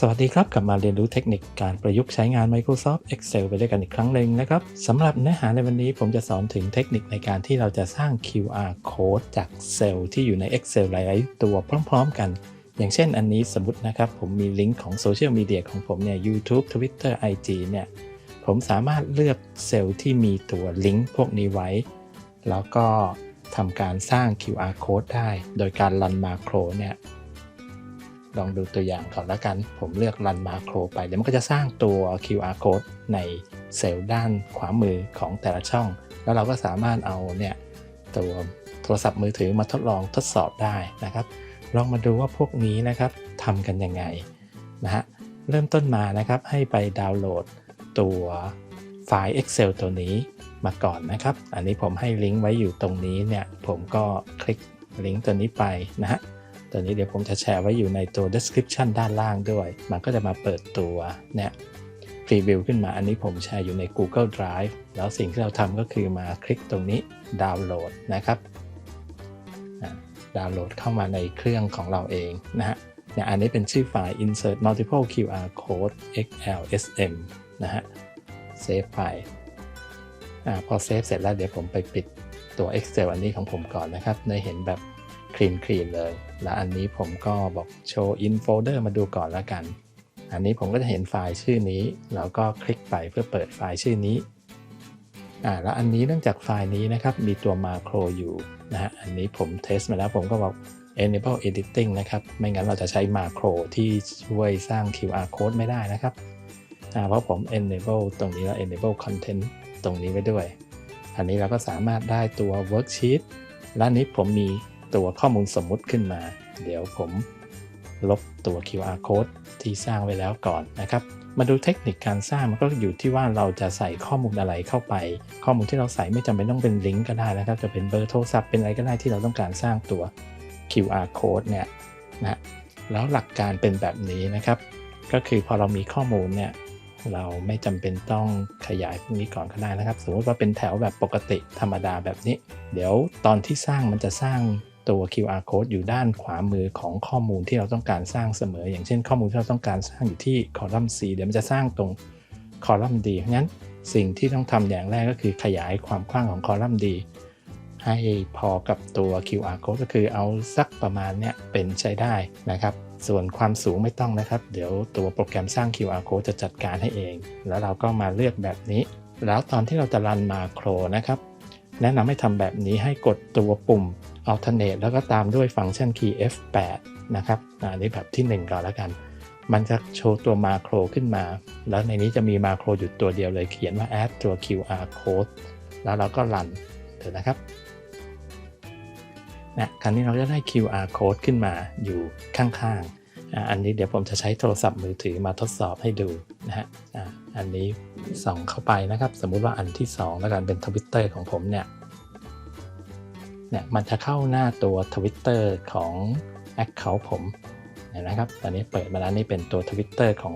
สวัสดีครับ กลับมาเรียนรู้เทคนิคการประยุกต์ใช้งาน Microsoft Excel ไปด้วยกันอีกครั้งหนึ่งนะครับสำหรับเนื้อหาในวันนี้ผมจะสอนถึงเทคนิคในการที่เราจะสร้าง QR code จากเซลล์ที่อยู่ใน Excel หลายๆ ตัวพร้อม ๆ กัน อย่างเช่นอันนี้สมมตินะครับ ผมมีลิงก์ของโซเชียลมีเดียของผมเนี่ย YouTube Twitter IG เนี่ย ผมสามารถเลือกเซลล์ที่มีตัวลิงก์พวกนี้ไว้ แล้วก็ทำการสร้าง QR code ได้ โดยการรันมาโครเนี่ย ลองดูตัวอย่างก่อนแล้วกัน ผมเลือกรันมาโครไป เดี๋ยวมันก็จะสร้างตัว QR code ในเซลล์ด้านขวามือของแต่ละช่อง แล้วเราก็สามารถเอาเนี่ยตัวโทรศัพท์มือถือมาทดลองทดสอบได้นะครับ ลองมาดูว่าพวกนี้นะครับทำกันยังไงนะฮะ เริ่มต้นมานะครับให้ไปดาวน์โหลดตัวไฟล์ Excel ตัวนี้มาก่อนนะครับ อันนี้ผมให้ลิงก์ไว้อยู่ตรงนี้เนี่ย ผมก็คลิกลิงก์ตัวนี้ไปนะฮะ ตัวนี้เดี๋ยวผมจะแชร์ไว้อยู่ในตัว description ด้านล่างด้วย มันก็จะมาเปิดตัวเนี่ยพรีวิวขึ้นมาอันนี้ผมแชร์อยู่ใน Google Drive แล้วสิ่งที่เราทำก็คือมาคลิกตรงนี้ดาวน์โหลดนะครับดาวน์โหลดเข้ามาในเครื่องของเราเองนะฮะอันนี้เป็นชื่อไฟล์ insert multiple QR code XLSM นะฮะเซฟไฟล์อ่าพอเซฟเสร็จแล้วเดี๋ยวผมไปปิดตัว Excel อันนี้ของผมก่อนนะครับในเห็นแบบ คลีนคลีนเลย และอันนี้ผมก็บอกโชว์ in folder มาดูก่อนแล้วกัน อันนี้ผมก็จะเห็นไฟล์ชื่อนี้ แล้วก็คลิกไปเพื่อเปิดไฟล์ชื่อนี้อ่าแล้วอันนี้เนื่องจากไฟล์นี้นะครับมีตัวมาโครอยู่นะฮะอันนี้ผมเทสมาแล้วผมก็บอก enable editing นะครับ ไม่งั้นเราจะใช้มาโครที่ช่วยสร้าง QR code ไม่ได้นะครับอ่าเพราะผม enable ตรงนี้แล้ว enable content ตรงนี้ไว้ด้วย อันนี้เราก็สามารถได้ตัว worksheet และนี้ผมมี ตัวข้อมูลสมมุติขึ้นมา เดี๋ยวผมลบตัว QR code ที่สร้างไว้แล้วก่อนนะครับ มาดูเทคนิคการสร้างมันก็อยู่ที่ว่าเราจะใส่ข้อมูลอะไรเข้าไป ข้อมูลที่เราใส่ไม่จำเป็นต้องเป็นลิงก์ก็ได้นะครับ จะเป็นเบอร์โทรศัพท์เป็นอะไรก็ได้ที่เราต้องการสร้างตัว QR code เนี่ยนะแล้วหลักการเป็นแบบนี้นะครับ ก็คือพอเรามีข้อมูลเนี่ยเราไม่จำเป็นต้องขยายพวกนี้ก่อนก็ได้นะครับ สมมติว่าเป็นแถวแบบปกติธรรมดาแบบนี้ เดี๋ยวตอนที่สร้างมันจะสร้าง ตัว QR code อยู่ด้านขวามือของข้อมูลที่เราต้องการสร้างเสมอ อย่างเช่นข้อมูลที่เราต้องการสร้างอยู่ที่คอลัมน์ C เดี๋ยวมันจะสร้างตรงคอลัมน์ D เพราะงั้นสิ่งที่ต้องทำอย่างแรกก็คือขยายความกว้างของคอลัมน์ D ให้พอกับตัว QR code ก็คือเอาสักประมาณเนี้ยเป็นใช้ได้นะครับ ส่วนความสูงไม่ต้องนะครับ เดี๋ยวตัวโปรแกรมสร้าง QR code จะจัดการให้เอง แล้วเราก็มาเลือกแบบนี้ แล้วตอนที่เราจะรันมาโครนะครับ แนะนำให้ทำแบบนี้ให้กดตัวปุ่ม alternate แล้วก็ตามด้วยฟังก์ชัน key F8 นะครับอันนี้แบบที่ 1 ก่อนแล้วกัน มันจะโชว์ตัวมาโครขึ้นมา แล้วในนี้จะมีมาโครอยู่ตัวเดียวเลยเขียนว่า add ตัว QR code แล้วเราก็รันเดี๋ยวนะครับนะคราวนี้เราจะได้ QR code ขึ้นมาอยู่ข้างๆ อันนี้เดี๋ยวผมจะใช้โทรศัพท์มือถือมาทดสอบให้ดูนะฮะอันนี้ส่องเข้าไปนะครับ สมมุติว่าอันที่ 2 แล้วกันเป็นทวิตเตอร์ของผมเนี่ยเนี่ยมันจะเข้าหน้าตัว Twitter ของ Account ผมเห็นะครับ ตอนนี้เปิดมาแล้วนี่เป็นตัว Twitter ของ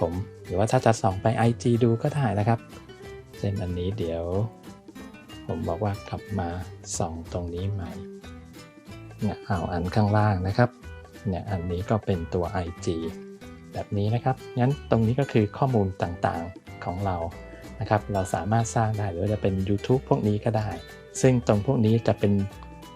ผม หรือว่าถ้าจะส่องไป IG ดูก็ได้นะครับเช่นอันนี้เดี๋ยว ผมบอกว่ากลับมาส่องตรงนี้ใหม่เนี่ยเอาอันข้างล่างนะครับ เนี่ยอันนี้ก็เป็นตัว IG แบบนี้นะครับ งั้นตรงนี้ก็คือข้อมูลต่างๆของเรานะครับ เราสามารถสร้างได้หรือจะเป็น YouTube พวกนี้ก็ได้ ซึ่งตรงพวกนี้จะเป็น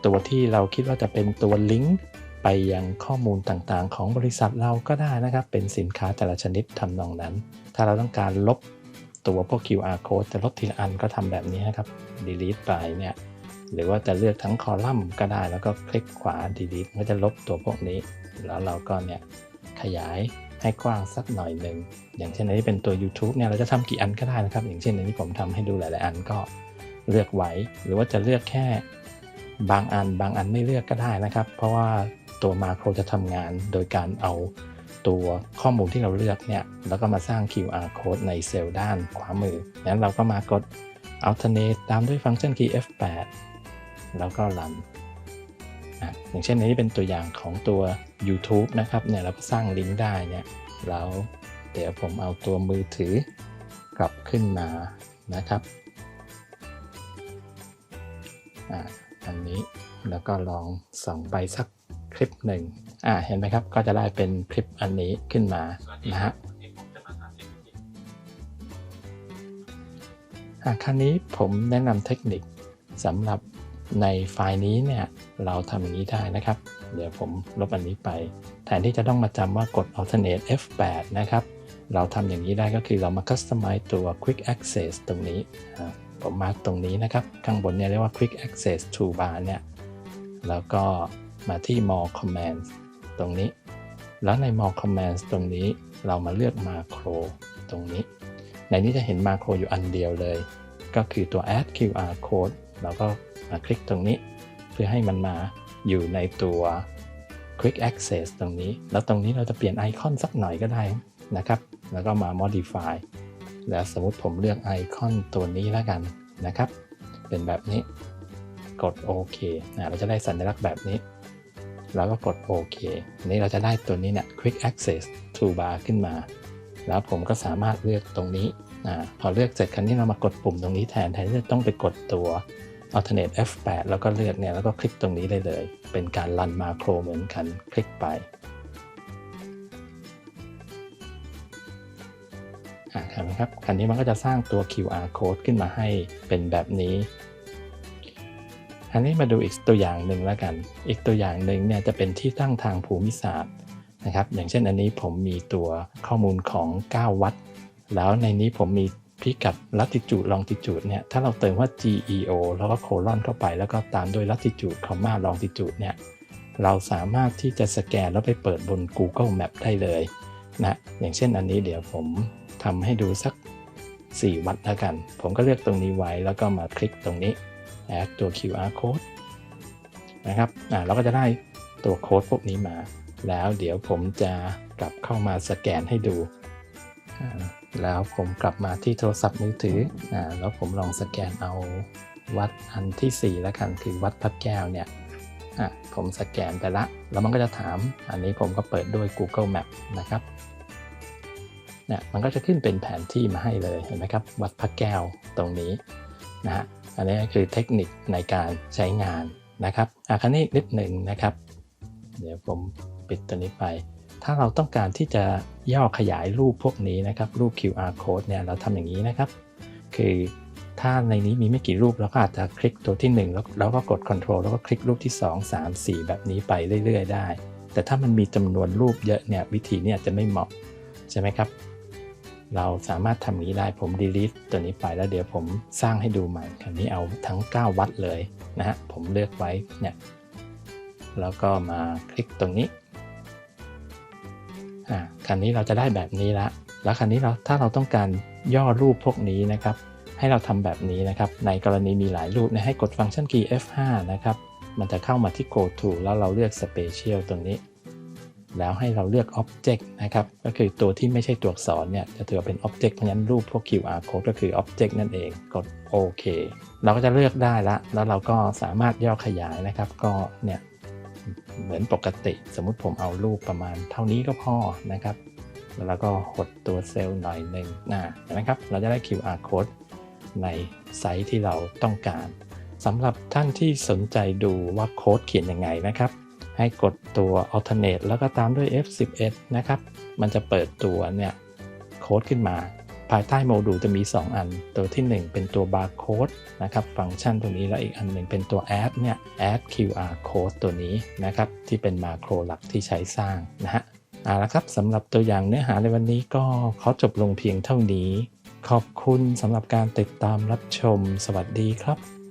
ตัวที่เราคิดว่าจะเป็นตัวลิงก์ไปยังข้อมูลต่างๆ ของบริษัทเราก็ได้นะครับ เป็นสินค้าแต่ละชนิดทำนองนั้น ถ้าเราต้องการลบตัวพวก QR code จะลบทีละอันก็ทำแบบนี้นะครับ delete ไปเนี่ย หรือว่าจะเลือกทั้งคอลัมน์ก็ได้แล้วก็คลิกขวา delete ก็จะลบตัวพวกนี้ แล้วเราก็เนี่ยขยายให้กว้างสักหน่อยหนึ่ง อย่างเช่นอันนี้เป็นตัว YouTube เนี่ยเราจะทำกี่อันก็ได้นะครับ อย่างเช่นอันนี้ผมทำให้ดูหลาย ๆ อันก็เลือกไว้ หรือว่าจะเลือกแค่บางอันบางอันไม่เลือกก็ได้นะครับ เพราะว่าตัวมาโครจะทำงานโดยการเอาตัวข้อมูลที่เราเลือกเนี่ย แล้วก็มาสร้าง QR code ในเซลล์ด้านขวามือ นั้นเราก็มากด alternate ตามด้วยฟังก์ชัน key F8 แล้วก็รันอย่างเช่นนี้เป็นตัวอย่างของตัว YouTube นะครับเนี่ยเราก็สร้างลิงก์ได้เนี่ยแล้วเดี๋ยวผมเอาตัวมือถือกลับขึ้นมานะครับอันนี้แล้วก็ลองส่องไปสักคลิปหนึ่งอ่าเห็นไหมครับก็จะได้เป็นคลิปอันนี้ขึ้นมานะฮะอะคราวนี้ผมแนะนำเทคนิคสำหรับ ในไฟล์นี้เนี่ยเราทำอย่างนี้ได้นะครับ เดี๋ยวผมลบอันนี้ไป แทนที่จะต้องมาจำว่ากด alternate F8 นะครับ เราทำอย่างนี้ได้ก็คือเรามา customize ตัว quick access ตรงนี้ ผมมาตรงนี้นะครับ ข้างบนเนี่ยเรียกว่า quick access toolbar เนี่ย แล้วก็มาที่ more commands ตรงนี้ แล้วใน more commands ตรงนี้เรามาเลือก macro ตรงนี้ ในนี้จะเห็นมาโครอยู่อันเดียวเลย ก็คือตัว add QR code เราก็ มาคลิกตรงนี้ เพื่อให้มันมาอยู่ในตัว quick access ตรงนี้ แล้วตรงนี้เราจะเปลี่ยนไอคอนสักหน่อยก็ได้นะครับ แล้วก็มา modify แล้วสมมติผมเลือกไอคอนตัวนี้แล้วกันนะครับ เป็นแบบนี้ กดโอเคนะเราจะได้สัญลักษณ์แบบนี้ แล้วก็กดโอเคนี้เราจะได้ตัวนี้เนี่ย quick access toolbar ขึ้นมา แล้วผมก็สามารถเลือกตรงนี้อพอเลือกเสร็จครั้นี้เรามากดปุ่มตรงนี้แทนแทนที่จะต้องไปกดตัว alternate F8 แล้วก็เลือกเนี่ยแล้วก็คลิกตรงนี้ได้เลย เป็นการรันมาโครเหมือนกันคลิกไปอ่าครับนะครับคันนี้มันก็จะสร้างตัว QR code ขึ้นมาให้เป็นแบบนี้อันนี้มาดูอีกตัวอย่างหนึ่งแล้วกัน อีกตัวอย่างหนึ่งเนี่ยจะเป็นที่ตั้งทางภูมิศาสตร์นะครับ อย่างเช่นอันนี้ผมมีตัวข้อมูลของ 9 วัด แล้วในนี้ผมมี พิกัด latitude longitude เนี่ยถ้าเราเติมว่า geo แล้วก็โคลอนเข้าไป แล้วก็ตามด้วย latitude คอมมา longitude เนี่ยเราสามารถที่จะสแกนแล้วไปเปิดบน Google Map ได้เลยนะอย่างเช่นอันนี้เดี๋ยวผมทำให้ดูสัก 4 วัดแล้วกัน ผมก็เลือกตรงนี้ไว้แล้วก็มาคลิกตรงนี้ add ตัว QR code นะครับอ่าเราก็จะได้ตัวโค้ดพวกนี้มา แล้วเดี๋ยวผมจะกลับเข้ามาสแกนให้ดู แล้วผมกลับมาที่โทรศัพท์มือถืออแล้วผมลองสแกนเอาวัดอันที่ 4 แล้วกันคือวัดพระแก้วเนี่ยผมสแกนไปละ แล้วมันก็จะถามอันนี้ผมก็เปิดด้วย Google Map นะครับเนี่ยมันก็จะขึ้นเป็นแผนที่มาให้เลยเห็นไหมครับ วัดพระแก้วตรงนี้นะฮะอันนี้คือเทคนิคในการใช้งานนะครับอะคันนี้นิดหนึ่งนะครับ เดี๋ยวผมปิดตัวนี้ไป ถ้าเราต้องการที่จะย่อขยายรูปพวกนี้นะครับ รูป QR code เนี่ยเราทำอย่างนี้นะครับ คือถ้าในนี้มีไม่กี่รูปเราก็อาจจะคลิกตัวที่ 1 แล้วแล้วก็กด Ctrl แล้วก็คลิกรูปที่ 2 3 4 แบบนี้ไปเรื่อย ๆ ได้ แต่ถ้ามันมีจำนวนรูปเยอะเนี่ยวิธีนี้จะไม่เหมาะใช่ไหมครับ เราสามารถทำนี้ได้ผม delete ตัวนี้ไปแล้วเดี๋ยวผมสร้างให้ดูใหม่คราวนี้เอาทั้ง 9 วัดเลยนะฮะผมเลือกไว้เนี่ยแล้วก็มาคลิกตรงนี้ อ่าคราวนี้เราจะได้แบบนี้ละ แล้วคราวนี้เราถ้าเราต้องการย่อรูปพวกนี้นะครับ ให้เราทำแบบนี้นะครับ ในกรณีมีหลายรูปเนี่ยให้กดฟังก์ชันคีย์ F5 นะครับ มันจะเข้ามาที่ Go to แล้วเราเลือก Special ตรงนี้ แล้วให้เราเลือก Object นะครับ ก็คือตัวที่ไม่ใช่ตัวอักษรเนี่ย จะถือเป็น Object เพราะฉะนั้นรูปพวก QR code ก็คือ Object นั่นเอง กดโอเค เราก็จะเลือกได้ละ แล้วเราก็สามารถย่อขยายนะครับ ก็เนี่ย เหมือนปกติ สมมุติผมเอารูปประมาณเท่านี้ก็พอนะครับ แล้วเราก็หดตัวเซลล์หน่อยหนึ่งนะเห็นไหมครับ เราจะได้ QR code ในไซต์ที่เราต้องการสำหรับท่านที่สนใจดูว่าโค้ดเขียนยังไงนะครับ ให้กดตัว alternate แล้วก็ตามด้วย F11 นะครับ มันจะเปิดตัวเนี่ยโค้ดขึ้นมา ภายใต้โมดูลจะมี 2 อัน ตัวที่ 1 เป็นตัวบาร์โค้ดนะครับฟังก์ชันตัวนี้แล้วอีกอันหนึ่งเป็นตัวแอดเนี่ยแอด QR code ตัวนี้นะครับที่เป็นมาโครหลักที่ใช้สร้างนะฮะเอาละครับสำหรับตัวอย่างเนื้อหาในวันนี้ก็ขอจบลงเพียงเท่านี้ ขอบคุณสำหรับการติดตามรับชม สวัสดีครับ